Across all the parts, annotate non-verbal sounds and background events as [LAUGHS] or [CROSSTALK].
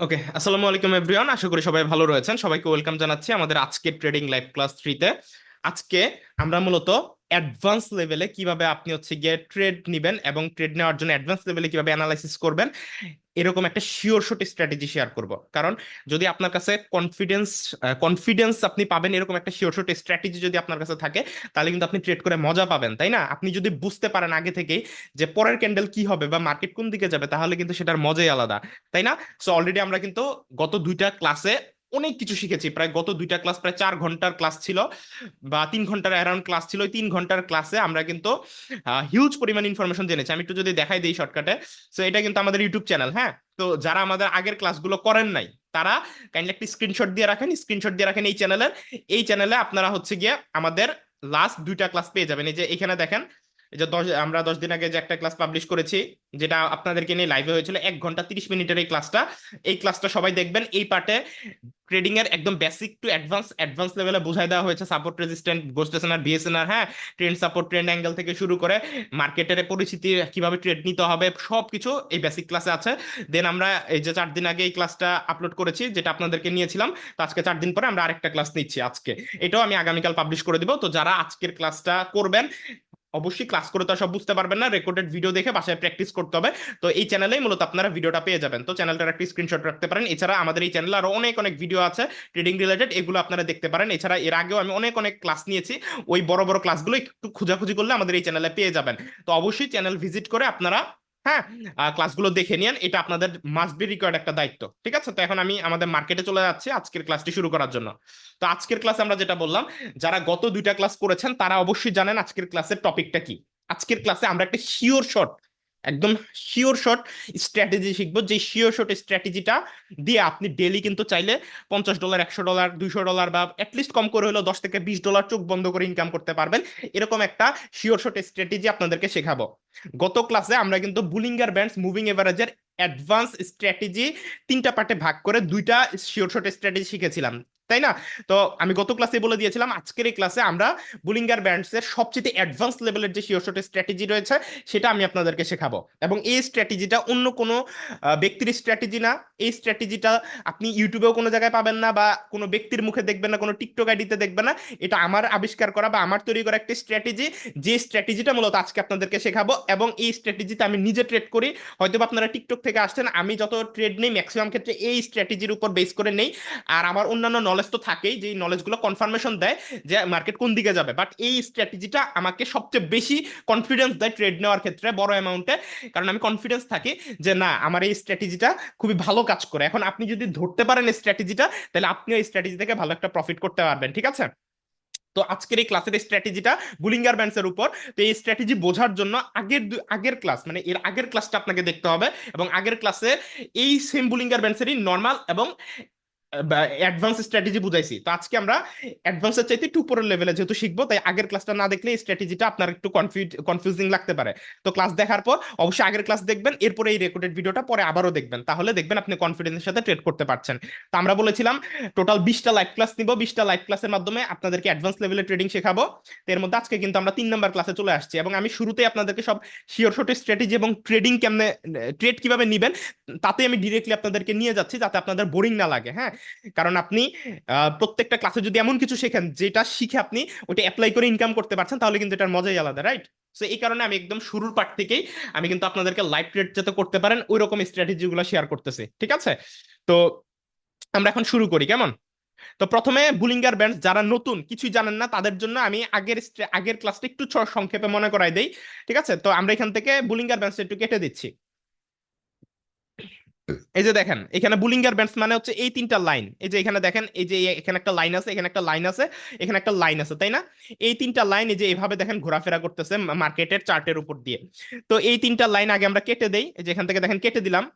ওকে, আসসালামু আলাইকুম এভরিওয়ান আশা করি সবাই ভালো রয়েছেন। সবাইকে ওয়েলকাম জানাচ্ছি আমাদের আজকের ট্রেডিং লাইভ ক্লাস থ্রিতে আজকে আমরা মূলত অ্যাডভান্স লেভেলে কীভাবে আপনি হচ্ছে গিয়ে ট্রেড নেবেন এবং ট্রেড নেওয়ার জন্য অ্যাডভান্স লেভেলে কীভাবে অ্যানালাইসিস করবেন, এরকম একটা শিওর শট স্ট্র্যাটেজি শেয়ার করব। কারণ যদি আপনার কাছে কনফিডেন্স কনফিডেন্স আপনি পাবেন এরকম একটা শিওর শট স্ট্র্যাটেজি যদি আপনার কাছে থাকে, তাহলে কিন্তু আপনি ট্রেড করে মজা পাবেন, তাই না? আপনি যদি বুঝতে পারেন আগে থেকেই যে পরের ক্যান্ডেল কি হবে বা মার্কেট কোন দিকে যাবে, তাহলে কিন্তু সেটার মজাই আলাদা, তাই না? সো অলরেডি আমরা কিন্তু গত দুইটা ক্লাসে অনেক কিছু শিখেছি। প্রায় গত দুইটা ক্লাস প্রায় চার ঘণ্টার ক্লাস ছিল বা তিন ঘণ্টার অ্যারাউন্ড ক্লাস ছিল। তিন ঘণ্টার ক্লাসে আমরা কিন্তু হিউজ পরিমাণ ইনফরমেশন জেনেছি। আমি একটু যদি দেখাই দিই শর্টকাটে সো এটা কিন্তু আমাদের ইউটিউব চ্যানেল হ্যাঁ? তো যারা আমাদের আগের ক্লাসগুলো করেন নাই, তারা কাইন্ডলি একটি স্ক্রিনশট দিয়ে রাখেন। স্ক্রিনশট দিয়ে রাখেন এই চ্যানেলের এই চ্যানেলে আপনারা হচ্ছে গিয়ে আমাদের লাস্ট দুইটা ক্লাস পেয়ে যাবেন। এই যে এখানে দেখেন, এই যে দশ, আমরা দশ দিন আগে যে একটা ক্লাস পাবলিশ করেছি, যেটা আপনাদেরকে নিয়ে লাইভে হয়েছিল এক ঘণ্টা তিরিশ মিনিটের এই ক্লাসটা এই ক্লাসটা সবাই দেখবেন। এই পার্টে ট্রেডিং এর একদম বেসিক টু অ্যাডভান্স অ্যাডভান্স লেভেলে বোঝাই দেওয়া হয়েছে। সাপোর্ট রেজিস্ট্যান্ট গোস্টেশনার বিএসএনআর হ্যাঁ? ট্রেন্ড সাপোর্ট ট্রেন্ড অ্যাঙ্গেল থেকে শুরু করে মার্কেটের পরিস্থিতি, কীভাবে ট্রেড নিতে হবে সব কিছু এই বেসিক ক্লাসে আছে। দেন আমরা এই যে চার দিন আগে এই ক্লাসটা আপলোড করেছি, যেটা আপনাদেরকে নিয়েছিলাম, তো আজকে চার দিন পরে আমরা আরেকটা ক্লাস নিচ্ছি আজকে। এটাও আমি আগামীকাল পাবলিশ করে দিব। তো যারা আজকের ক্লাসটা করবেন অবশ্যই ক্লাস করে তো সব বুঝতে পারবেন না রেকর্ডেড ভিডিও দেখে বাসায় প্র্যাকটিস করতে হবে। তো এই চ্যানেলেই মূলত আপনারা ভিডিওটা পেয়ে যাবেন। তো চ্যানেলটার একটি স্ক্রিনশট রাখতে পারেন। এছাড়া আমাদের এই চ্যানেলে আরও অনেক অনেক ভিডিও আছে ট্রেডিং রিলেটেড এগুলো আপনারা দেখতে পারেন। এছাড়া এর আগেও আমি অনেক অনেক ক্লাস নিয়েছি। ওই বড় বড় ক্লাসগুলো একটু খোঁজাখুঁজি করলে আমাদের এই চ্যানেলে পেয়ে যাবেন। তো অবশ্যই চ্যানেল ভিজিট করে আপনারা হ্যাঁ ক্লাসগুলো দেখে নিন এটা আপনাদের মাস্ট বি রিকোয়ার্ড একটা দায়িত্ব, ঠিক আছে? তো এখন আমি আমাদের মার্কেটে চলে যাচ্ছি আজকের ক্লাসটি শুরু করার জন্য। তো আজকের ক্লাসে আমরা যেটা বললাম, যারা গত দুইটা ক্লাস করেছেন, তারা অবশ্যই জানেন আজকের ক্লাসের টপিকটা কি। আজকের ক্লাসে আমরা একটা শিওর শট একদম শিওর শট স্ট্র্যাটেজি শিখব। যে শিওর শট স্ট্র্যাটেজিটা দিয়ে আপনি ডেলি কিন্তু চাইলে পঞ্চাশ ডলার একশো ডলার দুইশো ডলার বা অ্যাটলিস্ট কম করে হলেও দশ থেকে বিশ ডলার চোখ বন্ধ করে ইনকাম করতে পারবেন। এরকম একটা শিওর শট স্ট্র্যাটেজি আপনাদেরকে শেখাবো। গত ক্লাসে আমরা কিন্তু বুলিঙ্গার ব্যান্ডস মুভিং এভারেজের অ্যাডভান্স স্ট্র্যাটেজি তিনটা পার্টে ভাগ করে দুইটা শিওর শট স্ট্র্যাটেজি শিখেছিলাম, তাই না? তো আমি গত ক্লাসে বলে দিয়েছিলাম, আজকের এই ক্লাসে আমরা বুলিঙ্গার ব্যান্ডস এর সবচেয়ে অ্যাডভান্স লেভেলের যে শিওর শট স্ট্র্যাটেজি রয়েছে, সেটা আমি আপনাদেরকে শেখাবো। এবং এই স্ট্র্যাটেজিটা অন্য কোনো ব্যক্তির স্ট্র্যাটেজি না। এই স্ট্র্যাটেজিটা আপনি ইউটিউবেও কোনো জায়গায় পাবেন না বা কোনো ব্যক্তির মুখে দেখবেন না, কোনো টিকটক আইডিতে দেখবেন না। এটা আমার আবিষ্কার করা বা আমার তৈরি করা একটা স্ট্র্যাটেজি যে স্ট্র্যাটেজিটা মূলত আজকে আপনাদেরকে শেখাবো। এবং এই স্ট্র্যাটেজিতে আমি নিজে ট্রেড করি। হয়তো আপনারা টিকটক থেকে আসছেন, আমি যত ট্রেড নেই ম্যাক্সিমাম ক্ষেত্রে এই স্ট্র্যাটেজির উপর বেস করে নেই। আর আমার অন্যান্য নলেজ তো থাকেই যে নলেজগুলো কনফার্মেশন দেয় যে মার্কেট কোন দিকে যাবে। বাট এই স্ট্র্যাটেজিটা আমাকে সবচেয়ে বেশি কনফিডেন্স দেয় ট্রেড নেওয়ার ক্ষেত্রে, বড় অ্যামাউন্টে কারণ আমি কনফিডেন্স থাকি যে না, আমার এই স্ট্র্যাটেজিটা খুবই ভালো কাজ করে। এখন আপনি যদি ধরতে পারেন এই স্ট্র্যাটেজিটা তাহলে আপনি এই স্ট্র্যাটেজি থেকে ভালো একটা প্রফিট করতে পারবেন, ঠিক আছে? তো আজকের এই ক্লাসের স্ট্র্যাটেজিটা বুলিঙ্গার ব্যান্ডসের উপর। তো এই স্ট্র্যাটেজি বোঝার জন্য আগের আগের ক্লাস মানে এর আগের ক্লাসটা আপনাকে দেখতে হবে এবং আগের ক্লাসে এই সেম বুলিঙ্গার ব্যান্ডসেরই নর্মাল এবং অ্যাডভান্স স্ট্র্যাটেজি বুঝাইছি। তো আজকে আমরা অ্যাডভান্সের চাইতে একটু উপরের লেভেলে যেহেতু শিখব, তাই আগের ক্লাসটা না দেখলে স্ট্র্যাটেজিটা আপনার একটু কনফিউজিং লাগতে পারে। তো ক্লাস দেখার পর অবশ্যই আগের ক্লাস দেখবেন, এরপরে এই রেকর্ডেড ভিডিওটা পরে আবারও দেখবেন। তাহলে দেখবেন আপনি কনফিডেন্সের সাথে ট্রেড করতে পারছেন। তো আমরা বলেছিলাম টোটাল বিশটা লাইভ ক্লাস নিব। বিশটা লাইভ ক্লাসের মাধ্যমে আপনাদেরকে অ্যাডভান্স লেভেলে ট্রেডিং শেখাবো। তো এর মধ্যে আজকে কিন্তু আমরা তিন নাম্বার ক্লাসে চলে আসছি এবং আমি শুরুতেই আপনাদেরকে সব শিওর শটের স্ট্র্যাটেজি এবং ট্রেডিং কেমনে ট্রেড কীভাবে নিবেন তাতে আমি ডিরেক্টলি আপনাদেরকে নিয়ে যাচ্ছি যাতে আপনাদের বোরিং না লাগে হ্যাঁ? কারণ আপনি প্রত্যেকটা ক্লাসে যদি এমন কিছু শেখেন, যেটা শিখে আপনি ওটা অ্যাপ্লাই করে ইনকাম করতে পারছেন, তাহলে কিন্তু এটার মজাই আলাদা রাইট সো এই কারণে আমি একদম শুরুর পার্ট থেকেই আমি কিন্তু আপনাদেরকে লাইভ ট্রেড যাতে করতে পারেন ওই রকম স্ট্র্যাটেজি গুলো শেয়ার করতেছি, ঠিক আছে? তো, আমরা এখন শুরু করি, কেমন? তো প্রথমে বুলিঙ্গার ব্যান্ড যারা নতুন, কিছুই জানেন না, তাদের জন্য আমি আগের আগের ক্লাসটা একটু সংক্ষেপে মনে করাই দেই, ঠিক আছে? তো আমরা এখান থেকে বুলিঙ্গার ব্যান্ডটা একটু কেটে দিচ্ছি। এই যে দেখেন, এখানে বুলিঙ্গার ব্যান্ডস মানে হচ্ছে এই তিনটা লাইন এই যে এখানে দেখেন, এই যে এখানে একটা লাইন আছে, এখানে একটা লাইন আছে, এখানে একটা লাইন আছে, তাই না? এই তিনটা লাইন এই যে এভাবে দেখেন ঘোরাফেরা করতেছে মার্কেটের চার্টের উপর দিয়ে। তো এই তিনটা লাইন আগে আমরা কেটে দেই যে এখান থেকে দেখেন কেটে দিলাম।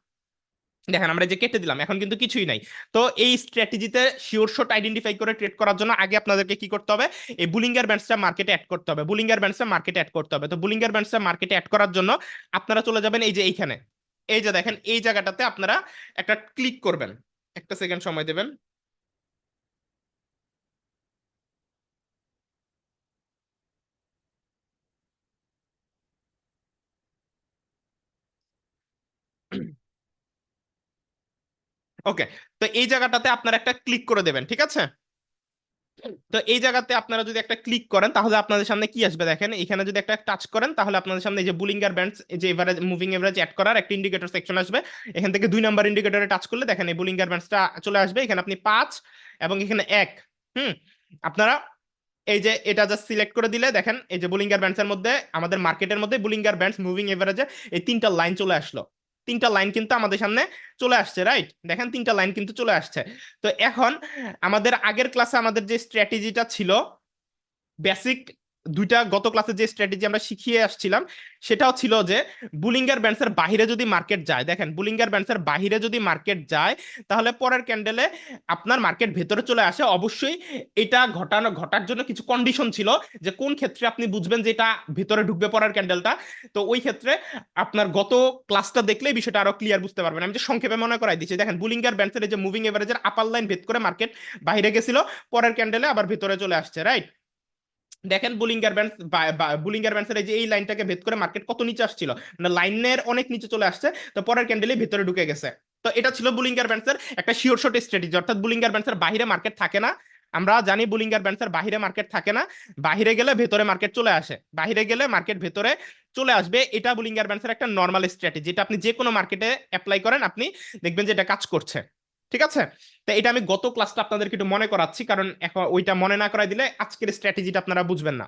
দেখেন আমরা যে কেটে দিলাম, এখন কিন্তু কিছুই নাই। তো এই স্ট্র্যাটেজিতে শিওর শট আইডেন্টিফাই করে ট্রেড করার জন্য আগে আপনাদেরকে কি করতে হবে? এই বুলিঙ্গার ব্যান্ডসটা মার্কেটে অ্যাড করতে হবে। বুলিঙ্গার ব্যান্ডসটা মার্কেটে অ্যাড করতে হবে। তো বুলিঙ্গার ব্যান্ডসটা মার্কেটে অ্যাড করার জন্য আপনারা চলে যাবেন এই যে এইখানে। এই যে দেখেন, এই জায়গাটাতে আপনারা একটা ক্লিক করবেন। একটা সেকেন্ড সময় দেবেন। ওকে তো এই জায়গাটাতে আপনারা একটা ক্লিক করে দেবেন, ঠিক আছে? তো এই জায়গাতে আপনারা যদি একটা ক্লিক করেন, তাহলে আপনাদের সামনে কি আসবে দেখেন? এখানে যদি একটা টাচ করেন, তাহলে আপনাদের সামনে এই যে বুলিঙ্গার ব্যান্ডস যে এভারেজ মুভিং এভারেজ অ্যাড করার একটা ইন্ডিকেটর সেকশন আসবে। এখান থেকে দুই নাম্বার ইন্ডিকেটরে টাচ করলে দেখেন এই বুলিঙ্গার ব্যান্ডসটা চলে আসবে। এখানে আপনি পাঁচ এবং এখানে এক, হুম? আপনারা এই যে এটা জাস্ট সিলেক্ট করে দিলে দেখেন, এই যে বুলিঙ্গার ব্যান্ডস এর মধ্যে, আমাদের মার্কেটের মধ্যে বুলিঙ্গার ব্যান্ডস মুভিং এভারেজে এই তিনটা লাইন চলে আসলো। তিনটা লাইন কিন্তু আমাদের সামনে চলে আসছে রাইট দেখেন তিনটা লাইন কিন্তু চলে আসছে। তো এখন আমাদের আগের ক্লাসে আমাদের যে স্ট্র্যাটেজিটা ছিল বেসিক দুইটা গত ক্লাসে যে স্ট্র্যাটেজি আমরা শিখিয়ে আসছিলাম, সেটাও ছিল যে বুলিঙ্গার ব্যান্ডসের বাহিরে যদি মার্কেট যায়, দেখেন বুলিঙ্গার ব্যান্ডসের বাহিরে যদি মার্কেট যায়, তাহলে পরের ক্যান্ডেলে আপনার মার্কেট ভেতরে চলে আসে। অবশ্যই এটা ঘটানো, ঘটার জন্য কিছু কন্ডিশন ছিল যে কোন ক্ষেত্রে আপনি বুঝবেন যে এটা ভেতরে ঢুকবে পরের ক্যান্ডেলটা তো ওই ক্ষেত্রে আপনার গত ক্লাসটা দেখলেই বিষয়টা আরও ক্লিয়ার বুঝতে পারবেন। আমি যে সংক্ষেপে মনে করাই দিচ্ছি, দেখেন বুলিঙ্গার ব্যান্ডসের যে মুভিং এভারেজের আপার লাইন ভেদ করে মার্কেট বাইরে গেছিল, পরের ক্যান্ডেলে আবার ভেতরে চলে আসছে রাইট দেখেন বুলিঙ্গার ব্যান্ড বুলিঙ্গার ব্যান্ডসের এই যে এই লাইনটাকে ভেদ করে মার্কেট কত নিচে আসছিল। মানে লাইনের অনেক নিচে চলে আসছে, তো পরের ক্যান্ডেলে ভিতরে ঢুকে গেছে। তো এটা ছিল বুলিঙ্গার ব্যান্ডসের একটা শিওর শর্ট স্ট্র্যাটেজি অর্থাৎ বুলিঙ্গার ব্যান্ডসের বাইরে মার্কেট থাকে না। আমরা জানি বুলিঙ্গার ব্যান্ডসের বাইরে মার্কেট থাকে না বাইরে গেলে ভেতরে মার্কেট চলে আসে। বাইরে গেলে মার্কেট ভেতরে চলে আসবে, এটা বুলিঙ্গার ব্যান্ডসের একটা নর্মাল স্ট্র্যাটেজি এটা আপনি যে কোনো মার্কেটে অ্যাপ্লাই করেন, আপনি দেখবেন যে এটা কাজ করছে। ঠিক আছে? তো এটা আমি গত ক্লাসটা আপনাদেরকে একটু মনে করাচ্ছি, কারণ এখন ওইটা মনে না করাই দিলে আজকের স্ট্র্যাটেজিটা আপনারা বুঝবেন না।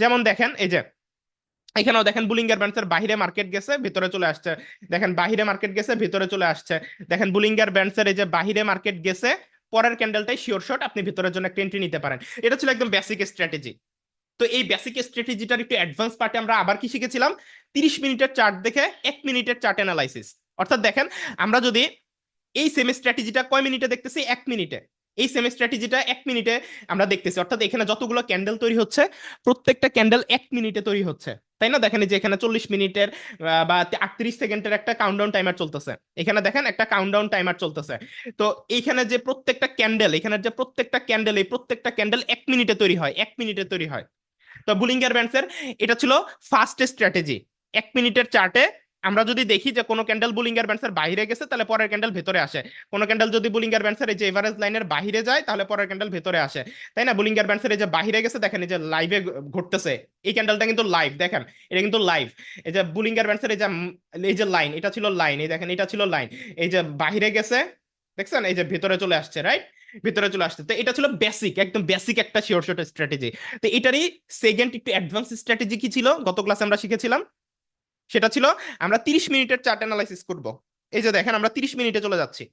যেমন দেখেন, এই যে, এখানেও দেখেন বুলিঙ্গার ব্যান্ডসের বাহিরে মার্কেট গেছে, ভিতরে চলে আসছে। দেখেন বাহিরে মার্কেট গেছে, ভিতরে চলে আসছে। দেখেন বুলিঙ্গার ব্যান্ডসের এই যে বাহিরে মার্কেট গেছে, পরের ক্যান্ডেলটাই শিওর শট আপনি ভিতরের জন্য একটা এন্ট্রি নিতে পারেন। এটা ছিল একদম বেসিক স্ট্র্যাটেজি তো এই বেসিক স্ট্র্যাটেজিটার একটু অ্যাডভান্স পার্টে আমরা আবার কি শিখেছিলাম? তিরিশ মিনিটের চার্ট দেখে এক মিনিটের চার্ট অ্যানালাইসিস অর্থাৎ দেখেন, আমরা যদি এই সেম স্ট্র্যাটেজিটা কয় মিনিটে দেখতেছি? এক মিনিটে। এই সেম স্ট্র্যাটেজিটা এক মিনিটে আমরা দেখতেছি। অর্থাৎ এখানে যতগুলো ক্যান্ডেল তৈরি হচ্ছে, প্রত্যেকটা ক্যান্ডেল এক মিনিটে তৈরি হচ্ছে। তাই না? দেখেন যে এখানে চল্লিশ মিনিটের বা আটত্রিশ সেকেন্ডের একটা কাউন্টডাউন টাইমার চলতেছে। এখানে দেখেন একটা কাউন্টডাউন টাইমার চলতেছে। তো এইখানে যে প্রত্যেকটা ক্যান্ডেল এখানে যে প্রত্যেকটা ক্যান্ডেল এই প্রত্যেকটা ক্যান্ডেল এক মিনিটে তৈরি হয়, এক মিনিটে তৈরি হয়। তো বুলিঙ্গার ব্যান্ডসের এটা ছিল ফার্স্ট স্ট্র্যাটেজি এক মিনিটের চার্টে আমরা যদি দেখি যে কোনো ক্যান্ডেল বুলিঙ্গার ব্যান্ডসের বাইরে গেছে, তাহলে পরের ক্যান্ডেল ভেতরে আসে। কোনো ক্যান্ডেল যদি বুলিঙ্গার ব্যান্ডসের এই যে এভারেজ লাইনের বাইরে যায়, তাহলে পরের ক্যান্ডেল ভেতরে আসে। তাই না? বুলিঙ্গার ব্যান্ডসের এই যে বাইরে গেছে, দেখেন এই যে লাইভে ঘটতেছে। এই ক্যান্ডেলটা কিন্তু লাইভ দেখেন? এটা কিন্তু লাইভ এই যে বুলিঙ্গার ব্যান্ডসের এই যে এই যে লাইন এটা ছিল লাইন এই দেখেন, এটা ছিল লাইন এই যে বাইরে গেছে, দেখছেন? এই যে ভেতরে চলে আসছে রাইট ভিতরে চলে আসছে। তো এটা ছিল বেসিক একদম বেসিক একটা শিওর শর্ট স্ট্র্যাটেজি তো এটারই সেকেন্ড একটু অ্যাডভান্স স্ট্র্যাটেজি কি ছিল? গত ক্লাসে আমরা শিখেছিলাম। সেটা ছিল আমরা তিরিশ মিনিটের চার্ট অ্যানালাইসিস করব। এই যে দেখেন, আমরা তিরিশ মিনিটে চলে যাচ্ছি।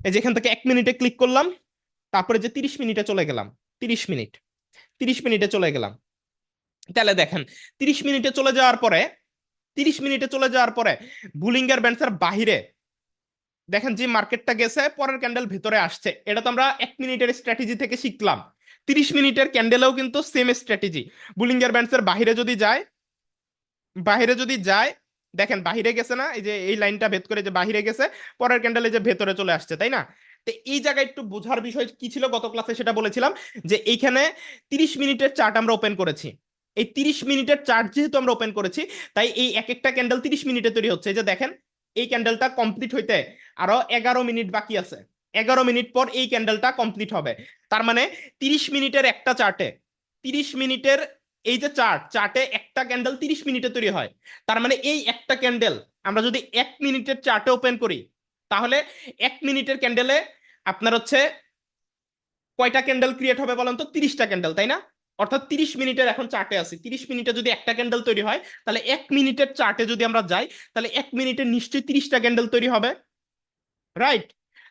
এই যে এখান থেকে এক মিনিটে ক্লিক করলাম, তারপরে যে তিরিশ মিনিটে চলে গেলাম, তিরিশ মিনিট, তিরিশ মিনিটে চলে গেলাম। তাহলে দেখেন, তিরিশ মিনিটে চলে যাওয়ার পরে, তিরিশ মিনিটে চলে যাওয়ার পরে বুলিঙ্গার ব্যান্ডসের বাহিরে, দেখেন যে মার্কেটটা গেছে, পরের ক্যান্ডেল ভিতরে আসছে। এটা তো আমরা এক মিনিটের স্ট্র্যাটেজি থেকে শিখলাম। তিরিশ মিনিটের ক্যান্ডেলেও কিন্তু সেম স্ট্র্যাটেজি বুলিঙ্গার ব্যান্ডসের বাহিরে যদি যায় বাহিরে যদি যায়, দেখেন বাহিরে গেছে না, এই যে এই লাইনটা ভেদ করে যে বাহিরে গেছে, পরের ক্যান্ডেলে যে ভেতরে চলে আসছে, তাই না? তো এই জায়গায় একটু বোঝার বিষয় কি ছিল, গত ক্লাসে সেটা বলেছিলাম যে এইখানে তিরিশ মিনিটের চার্ট আমরা ওপেন করেছি। এই তিরিশ মিনিটের চার্ট যেহেতু আমরা ওপেন করেছি, তাই এই এক একটা ক্যান্ডেল তিরিশ মিনিটে তৈরি হচ্ছে। এই যে দেখেন, এই ক্যান্ডেলটা কমপ্লিট হইতে আরও এগারো মিনিট বাকি আছে। এগারো মিনিট পর এই ক্যান্ডেলটা কমপ্লিট হবে। তার মানে তিরিশ মিনিটের একটা চার্টে তিরিশ মিনিটের এই যে চার্ট চার্টে একটা ক্যান্ডেল তিরিশ মিনিটে তৈরি হয়। তার মানে এই একটা ক্যান্ডেল আমরা যদি এক মিনিটের চার্টে ওপেন করি, তাহলে এক মিনিটের ক্যান্ডেলে আপনার হচ্ছে কয়টা ক্যান্ডেল ক্রিয়েট হবে বলেন তো? তিরিশটা ক্যান্ডেল তাই না? অর্থাৎ তিরিশ মিনিটের এখন চার্টে আছে। তিরিশ মিনিটে যদি একটা ক্যান্ডেল তৈরি হয়, তাহলে এক মিনিটের চার্টে যদি আমরা যাই, তাহলে এক মিনিটে নিশ্চয়ই তিরিশটা ক্যান্ডেল তৈরি হবে। রাইট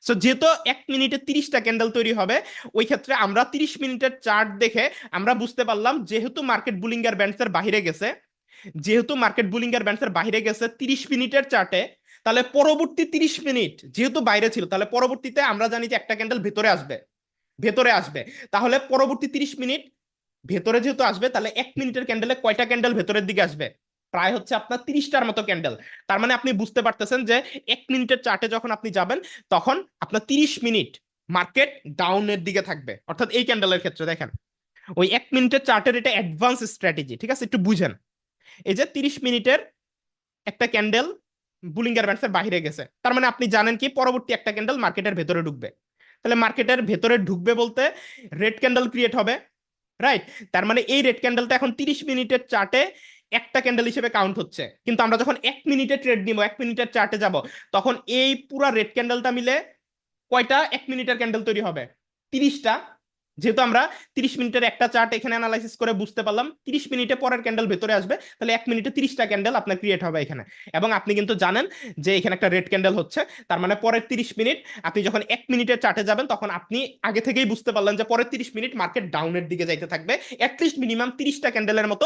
সো যেহেতু এক মিনিটে তিরিশটা ক্যান্ডেল তৈরি হবে, ওই ক্ষেত্রে আমরা তিরিশ মিনিটের চার্ট দেখে আমরা বুঝতে পারলাম যেহেতু মার্কেট বুলিঙ্গার ব্যান্ডসের বাইরে গেছে, যেহেতু মার্কেট বুলিঙ্গার ব্যান্ডসের বাইরে গেছে তিরিশ মিনিটের চার্টে তাহলে পরবর্তী তিরিশ মিনিট যেহেতু বাইরে ছিল, তাহলে পরবর্তীতে আমরা জানি যে একটা ক্যান্ডেল ভেতরে আসবে ভেতরে আসবে। তাহলে পরবর্তী তিরিশ মিনিট ভেতরে যেহেতু আসবে, তাহলে এক মিনিটের ক্যান্ডেলে কয়টা ক্যান্ডেল ভেতরের দিকে আসবে? প্রায় হচ্ছে আপনার তিরিশটার মতো ক্যান্ডেল তার মানে আপনি বুঝতে পারতেছেন যে এক মিনিটের চার্টে যখন আপনি যাবেন, তখন আপনার তিরিশ মিনিট মার্কেট ডাউনের দিকে থাকবে। অর্থাৎ এই ক্যান্ডেলের ক্ষেত্রে দেখেন, ওই এক মিনিটের চার্টের এটা অ্যাডভান্স স্ট্র্যাটেজি ঠিক আছে? একটু বুঝেন। এই যে তিরিশ মিনিটের একটা ক্যান্ডেল বুলিঙ্গার ব্যান্ডসের বাইরে গেছে। তার মানে আপনি জানেন কি? পরবর্তী একটা ক্যান্ডেল মার্কেটের ভেতরে ঢুকবে। তাহলে মার্কেটের ভেতরে ঢুকবে বলতে রেড ক্যান্ডেল ক্রিয়েট হবে রাইট তার মানে এই রেড ক্যান্ডেলটা এখন তিরিশ মিনিটের চার্টে একটা ক্যান্ডেল হিসেবে কাউন্ট হচ্ছে। কিন্তু আমরা যখন এক মিনিটে ট্রেড নিব, এক মিনিটের চার্টে যাব, তখন এই পুরা রেড ক্যান্ডেলটা মিলে কয়টা? এক মিনিটের ক্যান্ডেল তৈরি হবে। তিরিশটা। যেহেতু আমরা তিরিশ মিনিটের একটা চার্ট এখানে অ্যানালাইসিস করে বুঝতে পারলাম, তিরিশ মিনিটে পরের ক্যান্ডেল ভেতরে আসবে, তাহলে এক মিনিটে তিরিশটা ক্যান্ডেল আপনার ক্রিয়েট হবে এখানে। এবং আপনি কিন্তু জানেন যে এখানে একটা রেড ক্যান্ডেল হচ্ছে, তার মানে পরের তিরিশ মিনিট আপনি যখন এক মিনিটের চার্টে যাবেন, তখন আপনি আগে থেকেই বুঝতে পারলেন যে পরের তিরিশ মিনিট মার্কেট ডাউনের দিকে যাইতে থাকবে অ্যাটলিস্ট মিনিমাম তিরিশটা ক্যান্ডেলের মতো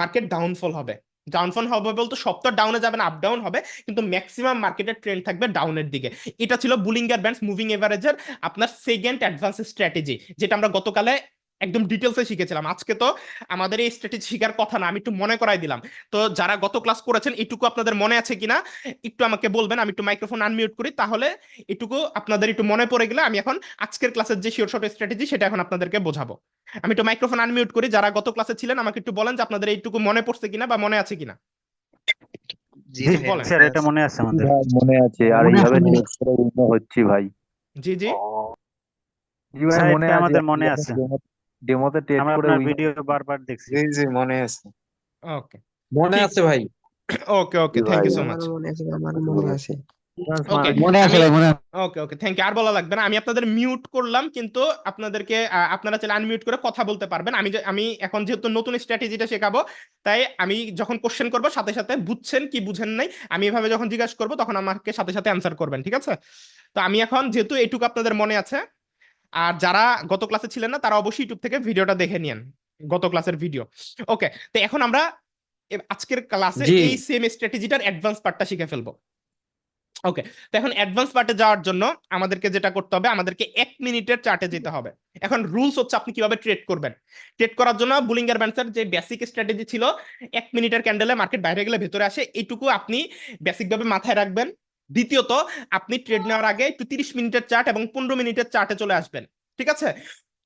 মার্কেট ডাউনফল হবে। ডাউনফল হবে বলতে সপ্তাহ ডাউনে যাবেন আপ ডাউন হবে, কিন্তু ম্যাক্সিমাম মার্কেটের ট্রেন্ড থাকবে ডাউনের দিকে। এটা ছিল বুলিঙ্গার ব্যান্ডস মুভিং এভারেজের আপনার সেকেন্ড অ্যাডভান্স স্ট্র্যাটেজি যেটা আমরা গতকালে একদম ডিটেলসে শিখেছিলাম। আজকে তো আমাদের এই স্ট্র্যাটেজি শেখার কথা না আমি একটু মনে করাই দিলাম। তো যারা গত ক্লাস করেছেন এটুকু আপনাদের মনে আছে কিনা একটু আমাকে বলবেন আমি একটু মাইক্রোফোন আনমিউট করি তাহলে এটুকু আপনাদের একটু মনে পড়ে গেলে আমি এখন আজকের ক্লাসের যে শিওর শর্ট স্ট্র্যাটেজি সেটা এখন আপনাদেরকে বোঝাবো। আমি একটু মাইক্রোফোন আনমিউট করি যারা গত ক্লাসে ছিলেন আমাকে একটু বলেন যে আপনাদের এইটুকু মনে পড়ছে কিনা বা মনে আছে কিনা। জি জি, স্যার এটা মনে আছে আমাদের। ভাই মনে আছে। আর এইভাবে আছে। ট্রেড করে উইন হচ্ছি ভাই। জি জি। ভাই মনে আমাদের মনে আছে। ডেমোতে ট্রেড আমরা করে আপনার ভিডিও বারবার দেখছি। জি জি মনে আছে। ওকে মনে আছে ভাই। Okay okay thank you so much মনে আছে আমার মনে আছে। মনে আছে ভাই মনে ওকে ওকে থ্যাংক ইউ আর বলা লাগবে না আমি আপনাদের মিউট করলাম কিন্তু আপনাদেরকে আপনারা চাইলে আনমিউট করে কথা বলতে পারবেন। আমি যে- আমি এখন যেহেতু নতুন স্ট্র্যাটেজিটা শেখাবো তাই আমি যখন কোশ্চেন করব সাথে সাথে বুঝছেন কি বুঝেন নাই আমি এভাবে যখন জিজ্ঞাসা করব তখন আমাকে সাথে সাথে অ্যান্সার করবেন ঠিক আছে? তো আমি এখন যেহেতু এটুকু আপনাদের মনে আছে আর যারা গত ক্লাসে ছিলেন না তারা অবশ্যই ইউটিউব থেকে ভিডিওটা দেখে নিন গত ক্লাসের ভিডিও ওকে তো এখন আমরা আজকের ক্লাসে। এই সেম স্ট্র্যাটেজিটার অ্যাডভান্স পার্টটা শিখে ফেলব। ওকে তো এখন অ্যাডভান্স পার্টে যাওয়ার জন্য আমাদেরকে যেটা করতে হবে আমাদেরকে এক মিনিটের চার্টে যেতে হবে। এখন রুলস হচ্ছে আপনি কীভাবে ট্রেড করবেন। ট্রেড করার জন্য বুলিঙ্গার ব্যান্সার যে বেসিক স্ট্র্যাটেজি ছিল এক মিনিটের ক্যান্ডেলে মার্কেট বাইরে গেলে ভেতরে আসে এইটুকু আপনি বেসিক ভাবে মাথায় রাখবেন। দ্বিতীয়ত, আপনি ট্রেড নেওয়ার আগে একটু তিরিশ মিনিটের চার্ট এবং পনেরো মিনিটের চার্টে চলে আসবেন, ঠিক আছে?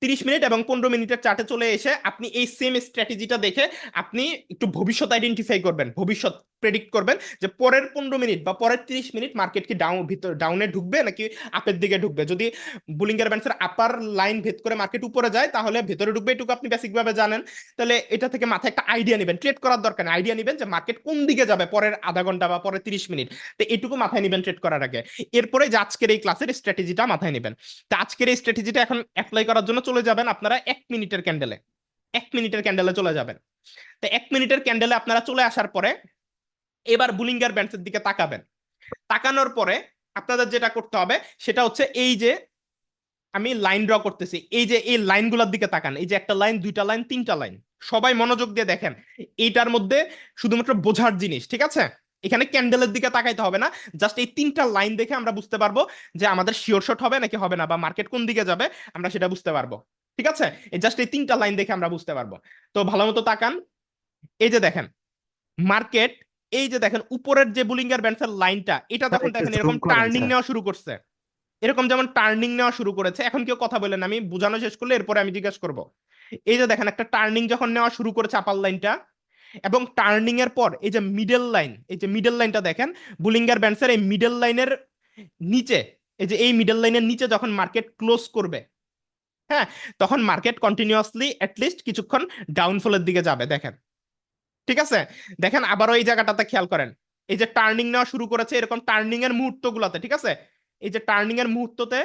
তিরিশ মিনিট এবং পনেরো মিনিটের চার্টে চলে এসে আপনি এই সেম স্ট্র্যাটেজিটা দেখে আপনি একটু ভবিষ্যৎ আইডেন্টিফাই করবেন, ভবিষ্যৎ প্রেডিক্ট করবেন যে পরের পনেরো মিনিট বা পরের তিরিশ মিনিট মার্কেট কি ডাউন ভিতর ডাউনে ঢুকবে নাকি আপের দিকে ঢুকবে? যদি বুলিঙ্গার ব্যান্সের আপার লাইন ভেদ করে মার্কেট উপরে যায়, তাহলে ভেতরে ঢুকবে, এটুকু আপনি বেসিক ভাবে জানেন। তাহলে এটা থেকে মাথায় একটা আইডিয়া নেবেন ট্রেড করার দরকার নেই। আইডিয়া নেবেন যে মার্কেট কোন দিকে যাবে পরের আধা ঘণ্টা বা পরের তিরিশ মিনিট। তো এটুকু মাথায় নেবেন ট্রেড করার আগে। এরপরে যে আজকের এই ক্লাসের স্ট্র্যাটেজিটা মাথায় নেবেন। তো আজকের এই স্ট্র্যাটেজিটা এখন অ্যাপ্লাই করার জন্য চলে যাবেন আপনারা এক মিনিটের ক্যান্ডেলে এক মিনিটের ক্যান্ডেলে চলে যাবেন। তো এক মিনিটের ক্যান্ডেলে আপনারা চলে আসার পরে এবার বুলিঙ্গার ব্যান্ডসের দিকে তাকাবেন। তাকানোর পরে আপনাদের যেটা করতে হবে, সেটা হচ্ছে এই যে আমি লাইন ড্র করতেছি, এই যে এই লাইনগুলোর দিকে তাকান, এই যে একটা লাইন, দুইটা লাইন, তিনটা লাইন, সবাই মনোযোগ দিয়ে দেখেন, এইটার মধ্যে শুধুমাত্র বোঝার জিনিস, ঠিক আছে? এখানে ক্যান্ডেলের দিকে তাকাইতে হবে না, জাস্ট এই তিনটা লাইন দেখে আমরা বুঝতে পারব যে আমাদের শিওর শট হবে নাকি হবে না, বা মার্কেট কোন দিকে যাবে, আমরা সেটা বুঝতে পারব, ঠিক আছে? এই জাস্ট এই তিনটা লাইন দেখে আমরা বুঝতে পারব। তো ভালো মতো তাকান, এই যে দেখেন, মার্কেট এই যে দেখেন উপরের যে বুলিঙ্গার ব্যান্ডসের লাইনটা এটা তখন দেখেন এরকম টার্নিং নেওয়া শুরু করছে। এরকম যেমন টার্নিং নেওয়া শুরু করেছে এখন কেউ কথা বলেন আমি বোঝানো শেষ করলে এরপরে আমি জিজ্ঞাসা করব। এই যে দেখেন একটা টার্নিং যখন নেওয়া শুরু করেছে আপার লাইনটা এবং টার্নিং এর পর এই যে মিডল লাইন এই যে মিডল লাইনটা দেখেন বুলিঙ্গার ব্যান্ডসের এই মিডল লাইনের নিচে এই যে এই মিডল লাইনের নিচে যখন মার্কেট ক্লোজ করবে হ্যাঁ তখন মার্কেট কন্টিনিউয়াসলি লিস্ট কিছুক্ষণ ডাউনফলের দিকে যাবে দেখেন। ঠিক আছে? দেখেন আবারও এই জায়গাটাতে খেয়াল করেন। এই যে টার্নিং নেওয়া শুরু করেছে, এরকম টার্নিং এর মুহূর্তগুলোতে, ঠিক আছে? এই যে টার্নিং এর মুহূর্ততে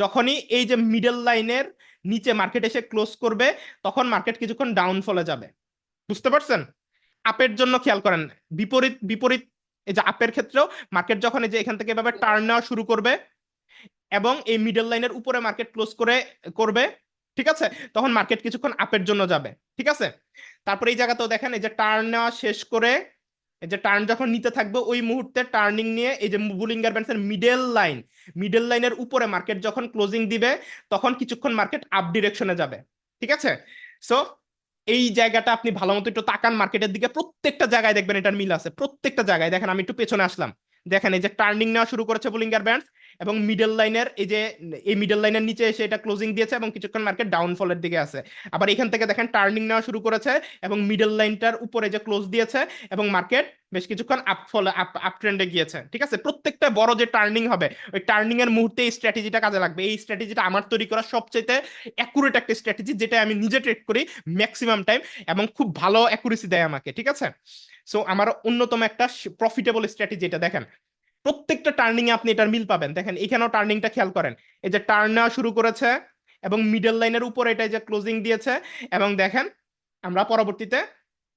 যখনই এই যে মিডল লাইনের নিচে মার্কেট এসে ক্লোজ করবে, তখন মার্কেট কিছুক্ষণ ডাউনফলে যাবে। বুঝতে পারছেন? আপের জন্য খেয়াল করেন। বিপরীত বিপরীত, এই যে আপের ক্ষেত্রেও মার্কেট যখন এই যে এখান থেকে এভাবে টার্ন নেওয়া শুরু করবে এবং এই মিডল লাইনের উপরে মার্কেট ক্লোজ করে, করবে ঠিক আছে? তখন মার্কেট কিছুক্ষণ আপের জন্য যাবে, ঠিক আছে? তারপরে এই জায়গাতেও দেখেন, এই যে টার্ন নেওয়া শেষ করে, এই যে টার্ন যখন নিতে থাকবে, ওই মুহূর্তে টার্নিং নিয়ে এই যে বুলিঙ্গার ব্যান্ডসের মিডল লাইন মিডল লাইনের উপরে মার্কেট যখন ক্লোজিং দিবে, তখন কিছুক্ষণ মার্কেট আপ ডিরেকশনে যাবে, ঠিক আছে? সো এই জায়গাটা আপনি ভালো মতো একটু তাকান মার্কেটের দিকে, প্রত্যেকটা জায়গায় দেখবেন এটার মিল আছে, প্রত্যেকটা জায়গায়। দেখেন, আমি একটু পেছনে আসলাম। দেখেন, এই যে টার্নিং নেওয়া শুরু করেছে বুলিঙ্গার ব্যান্ডস এবং মিডল লাইনের এই যে, এই মিডল লাইনের নিচে এসে এটা ক্লোজিং দিয়েছে এবং কিছুক্ষণ মার্কেট ডাউনফলের দিকে আছে। আবার এখান থেকে দেখেন টার্নিং নেওয়া শুরু করেছে এবং মিডল লাইনটার উপরে যে ক্লোজ দিয়েছে এবং মার্কেট বেশ কিছুক্ষণ আপ ফলে আপ আপ ট্রেন্ডে গিয়েছে, ঠিক আছে? প্রত্যেকটা বড় যে টার্নিং হবে, ওই টার্নিং এর মুহূর্তে এই স্ট্র্যাটেজিটা কাজে লাগবে। এই স্ট্র্যাটেজিটা আমার তৈরি করা সবচেয়ে অ্যাকুরেট একটা স্ট্র্যাটেজি যেটা আমি নিজে ট্রেড করি ম্যাক্সিমাম টাইম এবং খুব ভালো অ্যাকুরেসি দেয় আমাকে, ঠিক আছে? সো আমার অন্যতম একটা প্রফিটেবল স্ট্র্যাটেজি এটা, দেখেন। প্রত্যেকটা টার্নিং এ আপনি এটার মিল পাবেন। দেখেন, এখানেও টার্নিংটা খেয়াল করেন। এই যে টার্ন নেওয়া শুরু করেছে এবং মিডল লাইনের উপর এটা যে ক্লোজিং দিয়েছে এবং দেখেন, আমরা পরবর্তীতে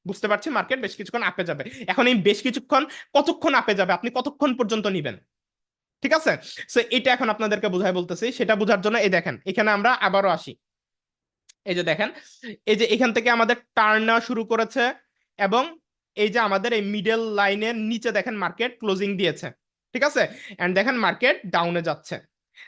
বুঝতে পারছি মার্কেট বেশ কিছুক্ষণ আপে যাবে। এখন এই বেশ কিছুক্ষণ কতক্ষণ আপে যাবে? আপনি কতক্ষণ পর্যন্ত নিবেন? ঠিক আছে? সো এটা এখন আপনাদেরকে বোঝায় বলতেছি। সেটা বোঝার জন্য এই দেখেন, এখানে আমরা আবারও আসি। এই যে দেখেন, এই যে এখান থেকে আমাদের টার্ন নেওয়া শুরু করেছে এবং এই যে আমাদের এই মিডল লাইনের নিচে দেখেন মার্কেট ক্লোজিং দিয়েছে। ঠিক আছে? এন্ড দেখেন মার্কেট ডাউনে যাচ্ছে।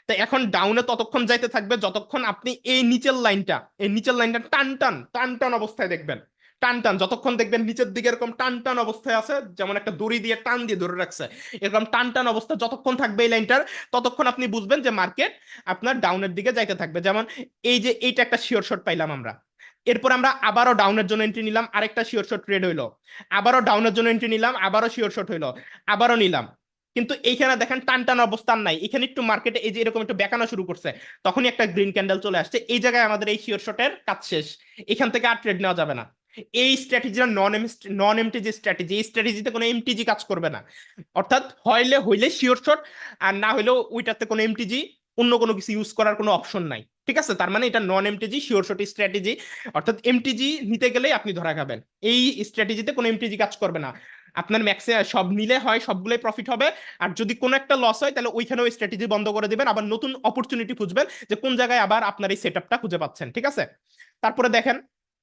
তাই এখন ডাউনে ততক্ষণ যাইতে থাকবে যতক্ষণ আপনি এই নিচের লাইনটা, এই নিচের লাইনটা টান টান টান টান অবস্থায় দেখবেন। টান টান, যতক্ষণ দেখবেন নিচের দিকে এরকম টান টান অবস্থায় আছে, যেমন একটা দড়ি দিয়ে টান দিয়ে ধরে রাখছে, এরকম টান টান অবস্থা যতক্ষণ থাকবে এই লাইনটার, ততক্ষণ আপনি বুঝবেন যে মার্কেট আপনার ডাউনের দিকে যাইতে থাকবে। যেমন এই যে এইটা একটা শিওর শট পাইলাম আমরা। এরপর আমরা আবারও ডাউনের জন্য এন্ট্রি নিলাম, আরেকটা শিওর শট ট্রেড হইল। আবারও ডাউনের জন্য এন্ট্রি নিলাম, আবারও শিওর শট হইল। আবারও নিলাম। কিন্তু এইখানে দেখেন টান টান অবস্থান নাই। এখানে একটু মার্কেটে এই যে এরকম একটু বেকানো শুরু করছে, তখনই একটা গ্রিন ক্যান্ডেল চলে আসছে। এই জায়গায় আমাদের এই শিওর শটের কাজ শেষ। এখান থেকে আর ট্রেড নেওয়া যাবে না। এই স্ট্র্যাটেজিটা non M non MTG strategy এই স্ট্র্যাটেজিতে কোনো এমটিজি কাজ করবে না। অর্থাৎ হইলে হইলে শিওর শট আর না হইলেও ওইটাতে কোনো এমটিজি অন্য কোনো কিছু ইউজ করার কোনো অপশন নাই। ঠিক আছে? তার মানে এটা non MTG sure shot strategy অর্থাৎ এমটিজি নিতে গেলেই আপনি ধরা খাবেন। এই স্ট্র্যাটেজিতে কোনো এমটিজি কাজ করবে না। আপনার ম্যাক্সে সব মিলে হয়, সবগুলোই প্রফিট হবে। আর যদি কোনো একটা লস হয়, তাহলে ওইখানে ওই স্ট্র্যাটেজি বন্ধ করে দিবেন, আবার নতুন অপরচুনিটি খুঁজবেন যে কোন জায়গায় আবার আপনার এই সেট খুঁজে পাচ্ছেন, ঠিক আছে? তারপরে দেখেন,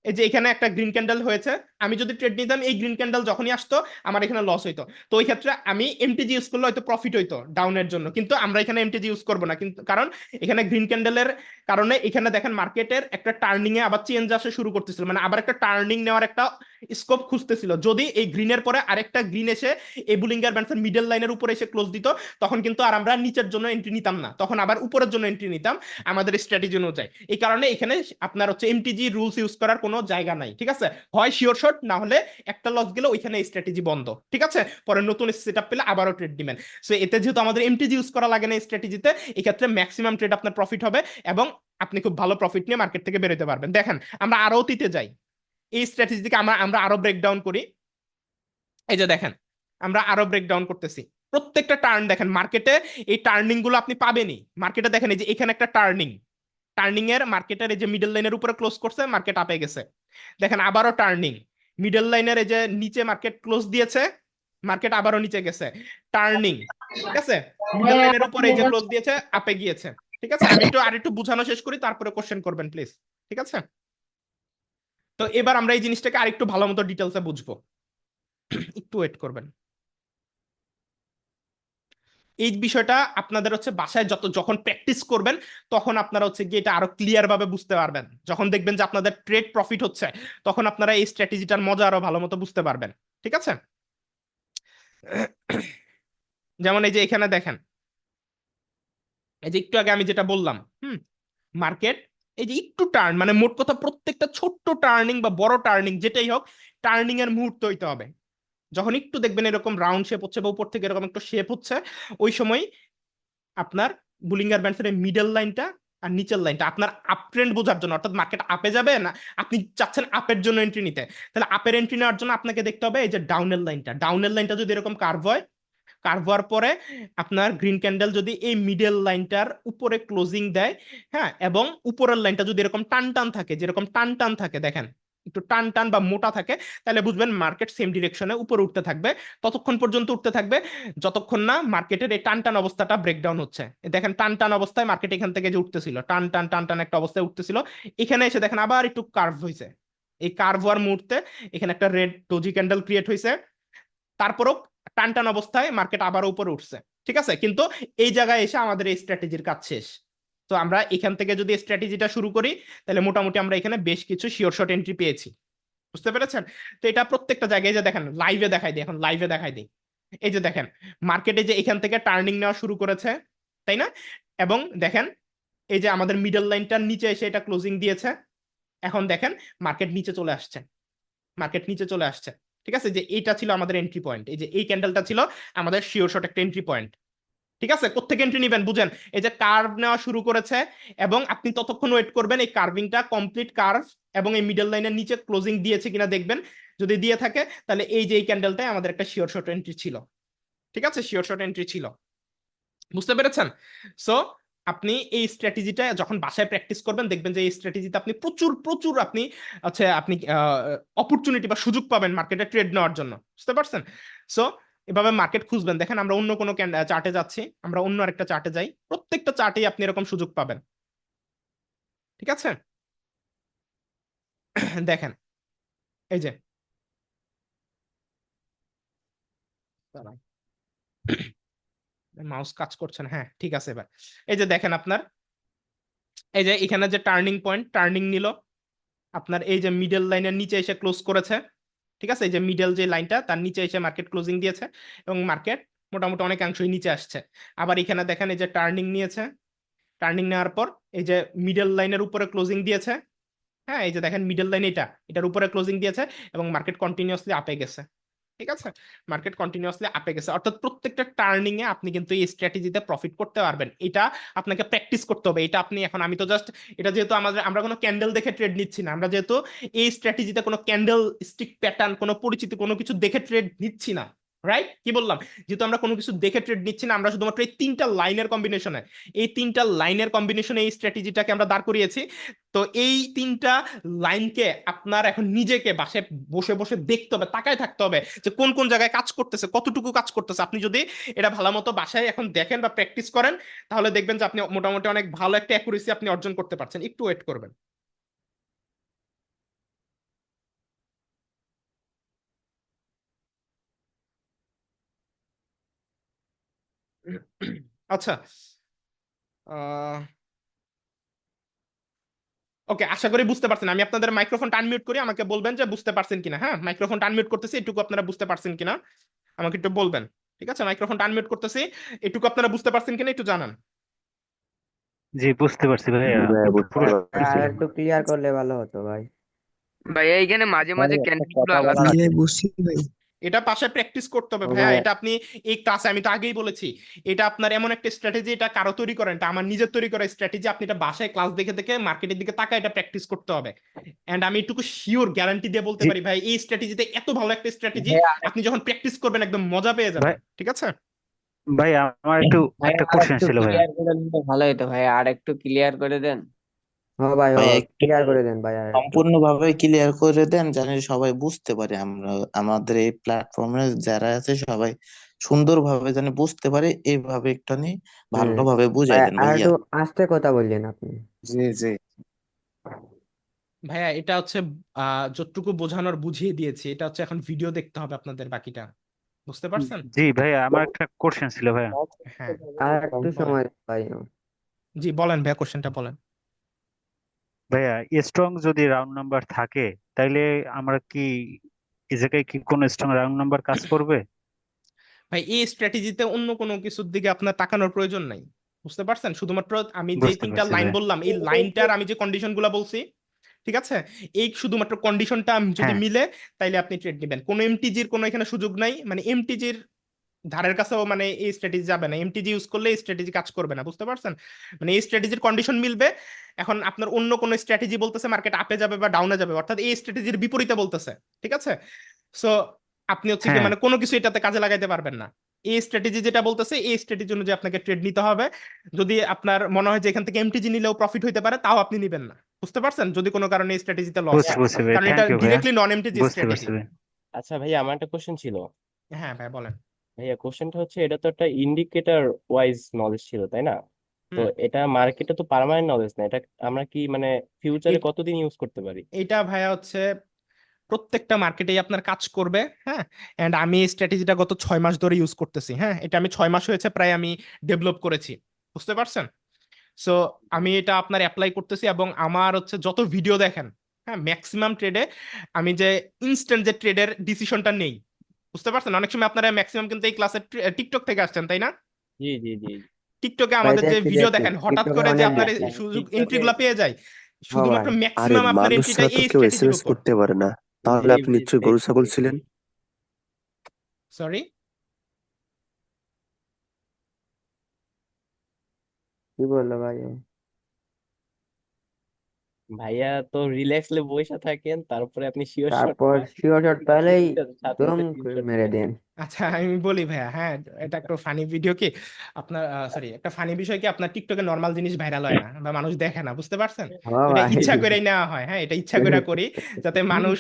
এই যে এখানে একটা গ্রিন ক্যান্ডেল হয়েছে। আমি যদি ট্রেড নিতাম, এই গ্রিন ক্যান্ডেল যখনই আসতো, আমার এখানে লস হইতো। তো ওই ক্ষেত্রে আমি এমটিজি ইউজ করলে হয়তো প্রফিট হইতো ডাউনের জন্য। কিন্তু আমরা এখানে এমটিজি ইউজ করব না। কিন্তু, কারণ এখানে গ্রিন ক্যান্ডেলের কারণে এখানে দেখেন মার্কেটের একটা টার্নিং এ আবার চেঞ্জ আসা শুরু করতেছিল। মানে আবার একটা টার্নিং নেওয়ার একটা স্কোপ খুঁজতেছিল। যদি এই গ্রিনের পরে আরেকটা গ্রিন এসে এই বুলিঙ্গার ব্যান্ডসের মিডল লাইনের উপরে এসে ক্লোজ দিত, তখন কিন্তু আর আমরা নিচের জন্য এন্ট্রি নিতাম না। তখন আবার উপরের জন্য এন্ট্রি নিতাম, আমাদের স্ট্র্যাটেজি অনুযায়ী। এই কারণে এখানে আপনার হচ্ছে এমটিজি রুলস ইউজ করার কোনো জায়গা নাই, ঠিক আছে? হয় শিওর শট না হলে একটা লস গেলে ওইখানে স্ট্র্যাটেজি বন্ধ, ঠিক আছে? পরে নতুন সেট আপ পেলে আবারও ট্রেড দিবেন। সো এতে যেহেতু আমাদের এমটিজি ইউজ করা লাগে না স্ট্র্যাটেজিতে এক্ষেত্রে ম্যাক্সিমাম ট্রেড আপনার প্রফিট হবে এবং আপনি খুব ভালো প্রফিট নিয়ে মার্কেট থেকে বেরোতে পারবেন। দেখেন, আমরা আরও অতীতে যাই। এই স্ট্র্যাটেজিকে আমরা আমরা আরও ব্রেকডাউন করি। এই যে দেখেন, আমরা আরও ব্রেকডাউন করতেছি। প্রত্যেকটা টার্ন দেখেন মার্কেটে এই টার্নিংগুলো আপনি পাবেনই। মার্কেটে দেখেন, এই যে এখানে একটা টার্নিং টার্নিং এর মার্কেটের এই যে মিডল লাইনের উপরে ক্লোজ করছে মার্কেট আপে গেছে। দেখেন, আবারও টার্নিং মিডল লাইনের এই যে নিচে মার্কেট ক্লোজ দিয়েছে মার্কেট আবারও নিচে গেছে। টার্নিং ঠিক আছে? মিডল লাইনের উপরে এই যে ক্লোজ দিয়েছে আপে গিয়েছে। ঠিক আছে? আমি একটু, আর একটু বুঝানো শেষ করি, তারপরে কোশ্চেন করবেন প্লিজ ঠিক আছে? তো এবার আমরা এই জিনিসটাকে আরেকটু ভালো মতো ডিটেলসে বুঝব। একটু ওয়েট করবেন। এই বিষয়টা আপনাদের হচ্ছে বাসায় যত, যখন প্র্যাকটিস করবেন, তখন আপনারা হচ্ছে গিয়ে এটা আরও ক্লিয়ার ভাবে বুঝতে পারবেন। যখন দেখবেন যে আপনাদের ট্রেড প্রফিট হচ্ছে, তখন আপনারা এই স্ট্র্যাটেজিটার মজা আরও ভালো মতো বুঝতে পারবেন। ঠিক আছে? যেমন এই যে এখানে দেখেন। এই যে একটু আগে আমি যেটা বললাম, হুম মার্কেট এই যে একটু টার্ন মানে মোট কথা প্রত্যেকটা ছোট্ট টার্নিং বা বড় টার্নিং যেটাই হোক টার্নিং এর মুহূর্ত হইতে হবে। যখন একটু দেখবেন এরকম রাউন্ড শেপ হচ্ছে বা উপর থেকে এরকম একটু শেপ হচ্ছে, ওই সময় আপনার বুলিঙ্গার ব্যান্ডসের মিডল লাইনটা আর নিচের লাইনটা আপনার আপ ট্রেন্ড বোঝার জন্য, অর্থাৎ মার্কেট আপে যাবে না, আপনি চাচ্ছেন আপের জন্য এন্ট্রি নিতে। তাহলে আপের এন্ট্রি নেওয়ার জন্য আপনাকে দেখতে হবে এই যে ডাউনের লাইনটা ডাউনের লাইনটা যদি এরকম কার্ভ হয় কার্ভ হওয়ার পরে আপনার গ্রিন ক্যান্ডেল যদি এই মিডল লাইনটার উপরে ক্লোজিং দেয় হ্যাঁ এবং উপরের লাইনটা যদি এরকম টান টান থাকে, যেরকম টান টান থাকে, দেখেন, একটু টান টান বা মোটা থাকে, তাহলে বুঝবেন মার্কেট সেম ডিরেকশনে উপরে উঠতে থাকবে, ততক্ষণ পর্যন্ত উঠতে থাকবে, যতক্ষণ না মার্কেটের এই টান টান অবস্থাটা ব্রেকডাউন হচ্ছে। দেখেন টান টান অবস্থায় মার্কেট এখান থেকে যে উঠতেছিল টান টান টান টান একটা অবস্থায় উঠতেছিল, এখানে এসে দেখেন আবার একটু কার্ভ হয়েছে এই কার্ভ হওয়ার মুহূর্তে এখানে একটা রেড ডোজি ক্যান্ডেল ক্রিয়েট হয়েছে তারপরও টান টান অবস্থায় মার্কেট আবার উপরে উঠছে, ঠিক আছে? কিন্তু এই জায়গায় এসে আমাদের এই স্ট্র্যাটেজির কাজ শেষ। তো আমরা এখান থেকে যদি স্ট্র্যাটেজিটা শুরু করি, তাহলে মোটামুটি আমরা এখানে বেশ কিছু শিওর শট এন্ট্রি পেয়েছি। বুঝতে পেরেছেন? তো এটা প্রত্যেকটা জায়গায় যে দেখেন লাইভে দেখাই দিই, এখন লাইভে দেখাই দিই। এই যে দেখেন মার্কেটে যে এখান থেকে টার্নিং নেওয়া শুরু করেছে, তাই না? এবং দেখেন, এই যে আমাদের মিডল লাইনটার নিচে এসে এটা ক্লোজিং দিয়েছে। এখন দেখেন মার্কেট নিচে চলে আসছে। মার্কেট নিচে চলে আসছে। ঠিক আছে? যে এইটা ছিল আমাদের এন্ট্রি পয়েন্ট এই যে এই ক্যান্ডেলটা ছিল আমাদের শিওর শট একটা এন্ট্রি পয়েন্ট ঠিক আছে? কোথেকে এন্ট্রি নেবেন? বুঝেন, এই যে কার্ভ নেওয়া শুরু করেছে এবং আপনি ততক্ষণ ওয়েট করবেন এই কার্ভিংটা কমপ্লিট কার্ভ এবং এই মিডল লাইনের নিচে ক্লোজিং দিয়েছে কিনা দেখবেন। যদি দিয়ে থাকে, তাহলে এই যে এই ক্যান্ডেলটাই আমাদের একটা শিওর শট এন্ট্রি ছিল। ঠিক আছে? শিওর শট এন্ট্রি ছিল। বুঝতে পেরেছেন? সো আপনি এই স্ট্র্যাটেজিটা যখন বাসায় প্র্যাকটিস করবেন, দেখবেন যে এই স্ট্র্যাটেজিতে আপনি প্রচুর প্রচুর আপনি আচ্ছা আপনি অপরচুনিটি বা সুযোগ পাবেন মার্কেটে ট্রেড নেওয়ার জন্য। বুঝতে পারছেন? সো এভাবে মার্কেট খুঁজবেন। দেখেন, আমরা অন্য কোনো চার্টে যাচ্ছি, আমরা অন্য আরেকটা চার্টে যাই, প্রত্যেকটা চার্টেই আপনি এরকম সুযোগ পাবেন। ঠিক আছে? [CLEARS THROAT] দেখেন, এই যে। [CLEARS THROAT] মাউস কাজ করছে না। হ্যাঁ ঠিক আছে এবার। এই যে দেখেন আপনার, এই যে এখানে যে টার্নিং পয়েন্ট টার্নিং নিল। আপনার এই যে মিডল লাইনের নিচে এসে ক্লোজ করেছে। ঠিক আছে? এই যে মিডল যে লাইনটা তার নিচে এসে মার্কেট ক্লোজিং দিয়েছে এবং মার্কেট মোটামুটি অনেকাংশই নিচে আসছে। আবার এখানে দেখেন এই যে টার্নিং নিয়েছে। টার্নিং নেওয়ার পর এই যে মিডল লাইনের উপরে ক্লোজিং দিয়েছে। হ্যাঁ এই যে দেখেন মিডল লাইন এটা, এটার উপরে ক্লোজিং দিয়েছে এবং মার্কেট কন্টিনিউয়াসলি আপে গেছে। ঠিক আছে? মার্কেট কন্টিনিউয়াসলি আপে গেছে অর্থাৎ প্রত্যেকটা টার্নিং এ আপনি কিন্তু এই স্ট্র্যাটেজিতে প্রফিট করতে পারবেন। এটা আপনাকে প্র্যাকটিস করতে হবে। এটা আপনি এখন, আমি তো জাস্ট এটা যেহেতু আমাদের, আমরা কোনো ক্যান্ডেল দেখে ট্রেড নিচ্ছি না। আমরা যেহেতু এই স্ট্র্যাটেজিতে কোনো ক্যান্ডেল স্টিক প্যাটার্ন কোনো পরিচিতি, কোনো কিছু দেখে ট্রেড নিচ্ছি না। রাইট কি বললাম? যেহেতু আমরা কোনো কিছু দেখে ট্রেড নিচ্ছি না, আমরা শুধুমাত্র এই তিনটা লাইনের কম্বিনেশনে এই তিনটা লাইনের কম্বিনেশনে এই স্ট্র্যাটেজিটাকে আমরা দাঁড় করিয়েছি। তো এই তিনটা লাইনকে আপনার এখন নিজেকে বাসায় বসে বসে দেখতে হবে, তাকায় থাকতে হবে যে কোন কোন জায়গায় কাজ করতেছে, কতটুকু কাজ করতেছে। আপনি যদি এটা ভালো মতো বাসায় এখন দেখেন বা প্র্যাকটিস করেন, তাহলে দেখবেন যে আপনি মোটামুটি অনেক ভালো একটা অ্যাকুরেসি আপনি অর্জন করতে পারছেন। একটু ওয়েট করবেন। আচ্ছা ওকে আশা করি বুঝতে পারছেন। আমি আপনাদের মাইক্রোফোনটা আনমিউট করি আমাকে বলবেন যে বুঝতে পারছেন কিনা হ্যাঁ? মাইক্রোফোনটা আনমিউট করতেছি এটুকু আপনারা বুঝতে পারছেন কিনা? আমাকে একটু বলবেন ঠিক আছে? মাইক্রোফোনটা আনমিউট করতেছি এটুকু আপনারা বুঝতে পারছেন কিনা একটু জানান। জি বুঝতে পারছি ভাইয়া। হ্যাঁ। একটু ক্লিয়ার করলে ভালো হতো ভাই। ভাই এইখানে মাঝে মাঝে ভাই, একটা গুলো আলাদা হ্যাঁ বুঝছি ভাই। এটা পাশে প্র্যাকটিস করতে হবে ভাইয়া। ভাই। এটা আপনি এই ক্লাসে আমি তো আগেই বলেছি এটা আপনার এমন একটা স্ট্র্যাটেজি এটা কারও তৈরি করেন এটা আমার নিজের তৈরি করা স্ট্র্যাটেজি আপনি এটা বাসায় ক্লাস দেখে দেখে মার্কেটের দিকে তাকায় এটা প্র্যাকটিস করতে হবে। এন্ড আমি একটু শিওর গ্যারান্টি দিয়ে বলতে পারি ভাই এই স্ট্র্যাটেজিতে এত ভালো একটা স্ট্র্যাটেজি আপনি যখন প্র্যাকটিস করবেন একদম মজা পেয়ে যাবেন ঠিক আছে? ভাই আমার একটু একটা কোশ্চেন ছিল দিলে ভালো হতো ভাই আর একটু ক্লিয়ার করে দেন। হ্যাঁ ভাই ভাই হ্যাঁ একটু ক্লিয়ার করে দেন ভাই আর একটু। সম্পূর্ণভাবে ক্লিয়ার করে দেন জানি সবাই বুঝতে পারে আমরা আমাদের এই প্ল্যাটফর্মে যারা আছে সবাই সুন্দরভাবে যেন বুঝতে পারে এইভাবে একটুখানি ভালোভাবে বুঝাই ভাই, দেন আর ভাইয়া। একটু আস্তে কথা বললেন আপনি। জি জি। ভাইয়া এটা হচ্ছে আহ যতটুকু বোঝানোর বুঝিয়ে দিয়েছি এটা হচ্ছে এখন ভিডিও দেখতে হবে আপনাদের বাকিটা। বুঝতে পারছেন? জি ভাইয়া আমার একটা কোশ্চেন ছিল ভাইয়া। হ্যাঁ। আর একটু সময় দেন ভাই। জি বলেন ভাইয়া কোশ্চেনটা বলেন। ভাইয়া স্ট্রং যদি রাউন্ড নাম্বার থাকে তাইলে আমরা কি এই জায়গায় কি কোনো স্ট্রং রাউন্ড নাম্বার কাজ করবে? ভাই এই স্ট্র্যাটেজিতে অন্য কোনো কিছুর দিকে আপনার তাকানোর প্রয়োজন নাই। বুঝতে পারছেন? শুধুমাত্র আমি যে তিনটা লাইন বললাম এই লাইনটার আমি যে কন্ডিশনগুলা বলছি ঠিক আছে? এই শুধুমাত্র কন্ডিশনটা যদি হ্যাঁ। মিলে তাইলে আপনি ট্রেড নেবেন। কোনো এমটিজির কোনো এখানে সুযোগ নাই মানে এমটিজির ধারের কাছেও মানে এই স্ট্র্যাটেজি যাবে না। এমটিজি ইউজ করলে এই স্ট্র্যাটেজি কাজ করবে না বুঝতে পারছেন? মানে এই স্ট্র্যাটেজির কন্ডিশন মিলবে। এখন আপনার অন্য কোনো স্ট্র্যাটেজি বলতেছে মার্কেট আপে যাবে বা ডাউনে যাবে অর্থাৎ এই স্ট্র্যাটেজির বিপরীতে বলতেছে ঠিক আছে? সো আপনি হচ্ছে কি হ্যাঁ। মানে কোনো কিছু এটাতে কাজে লাগাইতে পারবেন না। এই স্ট্র্যাটেজি যেটা বলতেছে এই স্ট্র্যাটেজি অনুযায়ী আপনাকে ট্রেড নিতে হবে। যদি আপনার মনে হয় যে এখান থেকে এমটিজি নিলেও প্রফিট হইতে পারে তাও আপনি নিবেন না। বুঝতে পারছেন? যদি কোনো কারণে এই স্ট্র্যাটেজিতে লস কারণ এটা ডিরেক্টলি নন এমটিজি স্ট্র্যাটেজি আচ্ছা ভাইয়া আমার একটা কোশ্চেন ছিল। হ্যাঁ ভাই বলেন। ভাইয়া কোশ্চেনটা হচ্ছে এটা তো একটা ইন্ডিকেটর ওয়াইজ নলেজ ছিল তাই না? তো হুম। এটা মার্কেটে তো পার্মানেন্ট নলেজ না এটা আমরা কি মানে ফিউচারে এ- কতদিন ইউজ করতে পারি? এটা ভাইয়া হচ্ছে প্রত্যেকটা মার্কেটেই আপনার কাজ করবে হ্যাঁ? এন্ড আমি এই স্ট্র্যাটেজিটা গত ছয় মাস ধরে ইউজ করতেছি হ্যাঁ? এটা আমি ছয় মাস হয়েছে প্রায় আমি ডেভেলপ করেছি বুঝতে পারছেন? সো আমি এটা আপনার অ্যাপ্লাই করতেছি এবং আমার হচ্ছে যত ভিডিও দেখেন হ্যাঁ? ম্যাক্সিমাম ট্রেডে আমি যে ইনস্ট্যান্ট যে ট্রেডের ডিসিশনটা নেই বুঝতে পারছেন? অনেক সময় আপনারা ম্যাক্সিমাম কিন্তু এই ক্লাসের টিকটক থেকে আসছেন তাই না? জি জি জি। টিকটকে আমাদের যে ভিডিও দেখেন হঠাৎ করে যে আপনার সুযোগ টিকটকে- এন্ট্রি গুলা পেয়ে যায় শুধুমাত্র ম্যাক্সিমাম আপনার এন্ট্রিটা এই কেউ এসএমএস করতে পারে না। তাহলে আপনি নিশ্চয়ই গরু ছাগল ছিলেন? সরি কি বলল ভাই? ভাইয়া তো রিল্যাক্সলে বসে থাকেন তারপরে আপনি শিওর শট তারপর শিওর শট পেলেই সাথে দম সাথে করে screenshot মেরে দেন। আচ্ছা আমি বলি ভাইয়া হ্যাঁ এটা একটা ফানি ভিডিও কি? আপনার সরি একটা ফানি বিষয় কি? আপনার টিকটকে নর্মাল জিনিস ভাইরাল হয় না বা মানুষ দেখে না বুঝতে পারছেন? হ্যাঁ এটা ভাই ইচ্ছা করেই নেওয়া হয় হ্যাঁ এটা ইচ্ছা করে করি যাতে [LAUGHS] মানুষ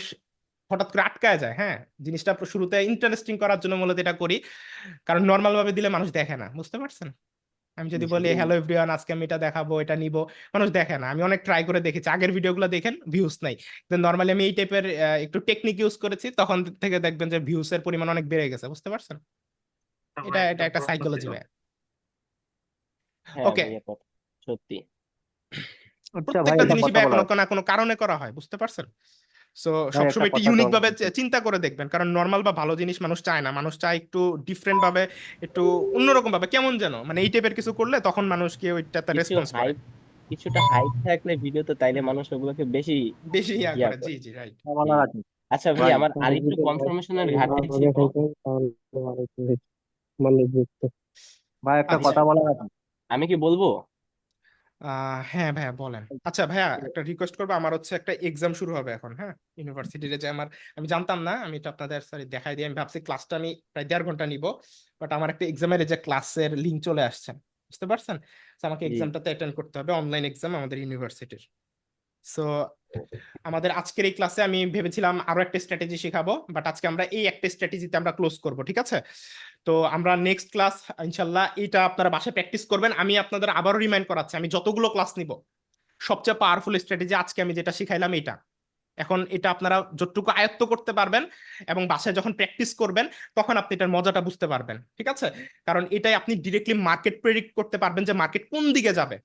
হঠাৎ করে আটকায় যায় হ্যাঁ জিনিসটা শুরুতে ইন্টারেস্টিং করার জন্য মূলত এটা করি। কারণ নর্মাল ভাবে দিলে মানুষ দেখে না বুঝতে পারছেন? আমি যদি বলি হ্যালো এভরিওয়ান আজকে আমি এটা দেখাবো এটা নিব। মানুষ দেখে না। আমি অনেক ট্রাই করে দেখেছি। আগের ভিডিওগুলো দেখেন ভিউজ নাই। নর্মালি আমি এই টাইপের একটু টেকনিক ইউজ করেছি। তখন থেকে দেখবেন যে ভিউজ এর পরিমাণ অনেক বেড়ে গেছে বুঝতে পারছেন? এটা এটা একটা সাইকোলজি ভাই হ্যাঁ কথা সত্যি। আচ্ছা প্রত্যেকটা জিনিসই কথা কোনো না কোনো কারণে করা হয় বুঝতে পারছেন? সো সবসময় একটু ইউনিক ভাবে চিন্তা করে দেখবেন। কারণ নর্মাল বা ভালো জিনিস মানুষ চায় না। মানুষ চায় একটু ডিফারেন্ট ভাবে একটু অন্যরকম ভাবে। কেমন যেন? মানে এই টাইপের কিছু করলে তখন মানুষ কি ওইটাতে কিছু রেসপন্স করে কিছুটা হাইপ থাকলে ভিডিওতে তাইলে মানুষ ওগুলোকে বেশি বেশি ইয়া করে। জি জি রাইট আচ্ছা ভাই আমার আরেকটু কনফার্মেশনের ঘাটতি ছিল। ভাই একটা আচ্ছা। কথা বলা আছে। আমি কি বলব? আহ হ্যাঁ ভাইয়া বলেন। আচ্ছা। ভাইয়া একটা রিকোয়েস্ট করব। আমার হচ্ছে একটা এক্সাম শুরু হবে এখন হ্যাঁ? ইউনিভার্সিটিতে যে আমার আমি জানতাম না আমি তো আপনাদের সরি দেখাই দিই। আমি ভাবছি ক্লাসটা আমি প্রায় দেড় ঘণ্টা নিব বাট আমার একটা এক্সামের যে ক্লাসের লিঙ্ক চলে আসছে বুঝতে পারছেন? আমাকে। এক্সামটাতে অ্যাটেন্ড করতে হবে অনলাইন এক্সাম আমাদের ইউনিভার্সিটির সো আমাদের আজকের এই ক্লাসে আমি ভেবেছিলাম আরও একটা স্ট্র্যাটেজি শেখাবো বাট আজকে আমরা এই একটা স্ট্র্যাটেজিতে আমরা ক্লোজ করব ঠিক আছে? তো আমরা নেক্সট ক্লাস ইনশাল্লাহ এটা আপনারা বাসায় প্র্যাকটিস করবেন। আমি আপনাদের আবারও রিমাইন্ড করাচ্ছি, আমি যতগুলো ক্লাস নিব, সবচেয়ে পাওয়ারফুল স্ট্র্যাটেজি আজকে আমি যেটা শিখাইলাম এটা। এখন এটা আপনারা যতটুকু আয়ত্ত করতে পারবেন এবং বাসায় যখন প্র্যাকটিস করবেন, তখন আপনি এটার মজাটা বুঝতে পারবেন, ঠিক আছে? কারণ এটাই আপনি ডিরেক্টলি মার্কেট প্রেডিক্ট করতে পারবেন যে মার্কেট কোন দিকে যাবে।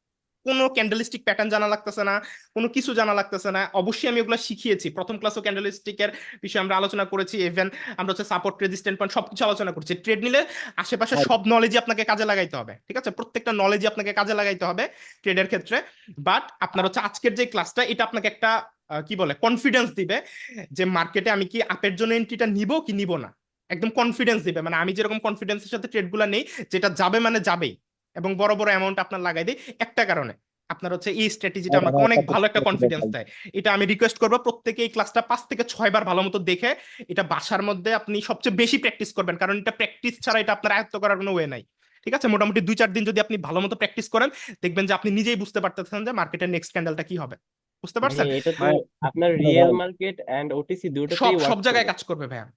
কোনো ক্যান্ডেলিস্টিক প্যাটার্ন জানা লাগতেছে না কোনো কিছু জানা লাগতেছে না। অবশ্যই আমি ওগুলো শিখিয়েছি। প্রথম ক্লাসও ক্যান্ডেলিস্টিকের বিষয়ে আমরা আলোচনা করেছি ইভেন আমরা হচ্ছে সাপোর্ট রেজিস্ট্যান্ট পয়েন্ট সবকিছু আলোচনা করছি। ট্রেড নিলে আশেপাশে সব নলেজই আপনাকে কাজে লাগাইতে হবে ঠিক আছে? প্রত্যেকটা নলেজই আপনাকে কাজে লাগাইতে হবে ট্রেডের ক্ষেত্রে। বাট আপনার হচ্ছে আজকের যে ক্লাসটা এটা আপনাকে একটা কি বলে কনফিডেন্স দিবে যে মার্কেটে আমি কি আপের জন্য এন্ট্রিটা নিব কি নিব না। একদম কনফিডেন্স দিবে। মানে আমি যেরকম কনফিডেন্সের সাথে ট্রেডগুলো নেই যেটা যাবে মানে যাবেই। এবং বড় বড় অ্যামাউন্ট আপনার লাগাই দিই একটা কারণে। আপনার হচ্ছে এই স্ট্র্যাটেজিটা আমাকে অনেক ভালো একটা কনফিডেন্স দেয়। এটা আমি রিকোয়েস্ট করব প্রত্যেকে এই ক্লাসটা পাঁচ থেকে ছয় বার ভালো মতো দেখে এটা বাসার মধ্যে আপনি সবচেয়ে বেশি প্র্যাকটিস করবেন। কারণ এটা প্র্যাকটিস ছাড়া এটা আপনার আয়ত্ত করার কোনো ওয়ে নাই। ঠিক আছে? মোটামুটি দুই চার দিন যদি আপনি ভালো মতো প্র্যাকটিস করেন দেখবেন যে আপনি নিজেই বুঝতে পারতেছেন যে মার্কেটের নেক্সট ক্যান্ডেলটা কি হবে। বুঝতে পারছেন? মানে তো ভাই, আপনার রিয়েল মার্কেট এন্ড ওটিসি সব দুটোতেই সব জায়গায় কাজ করবে ভাইয়া।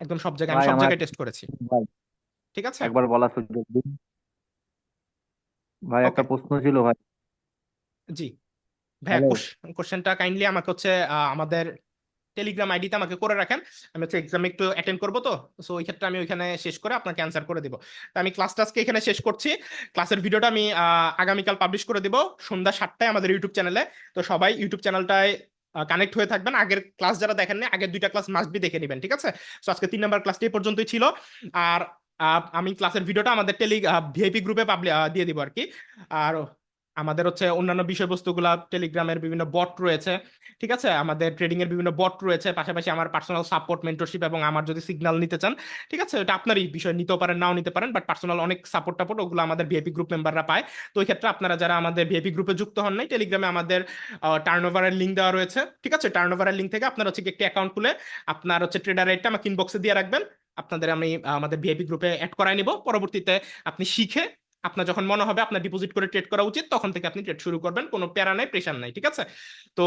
একদম সব জায়গায় আমি সব জায়গায় টেস্ট করেছি। ঠিক আছে? একবার বলা সুযোগ দিন। ভাই একটা. প্রশ্ন ছিল ভাই। জি। ভাইয়া. কোশ্চেনটা কাইন্ডলি আমাকে হচ্ছে আমাদের টেলিগ্রাম আইডিতে আমাকে করে রাখেন। আমি হচ্ছে এক্সামে একটু অ্যাটেন্ড করব তো। সো ওই ক্ষেত্রে আমি ওইখানে শেষ করে আপনাকে অ্যান্সার করে দিব। তো আমি ক্লাসটা আজকে এখানে শেষ করছি। ক্লাসের ভিডিওটা আমি আগামীকাল পাবলিশ করে দিব সন্ধ্যা সাতটায় আমাদের ইউটিউব চ্যানেলে তো সবাই ইউটিউব চ্যানেলটায় কানেক্ট হয়ে থাকবেন। আগের ক্লাস যারা দেখেননি আগের দুইটা ক্লাস মাস্ট বি দেখে নেবেন ঠিক আছে? তো আজকে তিন নাম্বার ক্লাসটি পর্যন্তই ছিল। আর আমি ক্লাসের ভিডিওটা আমাদের টেলি ভিআইপি গ্রুপে পাবলি দিয়ে দিব আর কি। আর আমাদের হচ্ছে অন্যান্য বিষয়বস্তুগুলা টেলিগ্রামের বিভিন্ন বট রয়েছে, ঠিক আছে? আমাদের ট্রেডিং এর বিভিন্ন বট রয়েছে, পাশাপাশি আমার পার্সোনাল সাপোর্ট মেন্টরশিপ এবং আমার যদি সিগন্যাল নিতে চান, ঠিক আছে? এটা আপনারই বিষয়, নিতেও পারেন, নাও নিতে পারেন বাট পার্সোনাল অনেক সাপোর্ট টাপোর্ট ওগুলো আমাদের ভিআইপি গ্রুপ মেম্বাররা পায়। তো ওই ক্ষেত্রে আপনারা যারা আমাদের ভিআইপি গ্রুপে যুক্ত হন নাই টেলিগ্রামে আমাদের টার্ন ওভারের লিঙ্ক দেওয়া রয়েছে, ঠিক আছে? টার্ন ওভারের লিঙ্ক থেকে আপনার হচ্ছে একটি অ্যাকাউন্ট খুলে আপনার হচ্ছে ট্রেডার রেটটা আমাকে ইনবক্সে দিয়ে রাখবেন। আপনাদের আমি, আমাদের ভিআইপি গ্রুপে অ্যাড করাই নিব। পরবর্তীতে আপনি শিখে আপনার যখন মনে হবে আপনার ডিপোজিট করে ট্রেড করা উচিত, তখন থেকে আপনি ট্রেড শুরু করবেন। কোনো প্যারা নাই প্রেশার নাই, ঠিক আছে? তো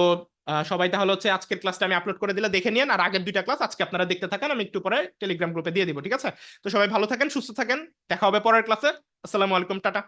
সবাই তাহলে হচ্ছে আজকের ক্লাসটা আমি আপলোড করে দিলে দেখে নিন আর আগের দুইটা ক্লাস আজকে আপনারা দেখতে থাকেন, আমি একটু পরে টেলিগ্রাম গ্রুপে দিয়ে দিব, ঠিক আছে? তো সবাই ভালো থাকেন, সুস্থ থাকেন। দেখা হবে পরের ক্লাসে আসসালামু আলাইকুম, টাটা।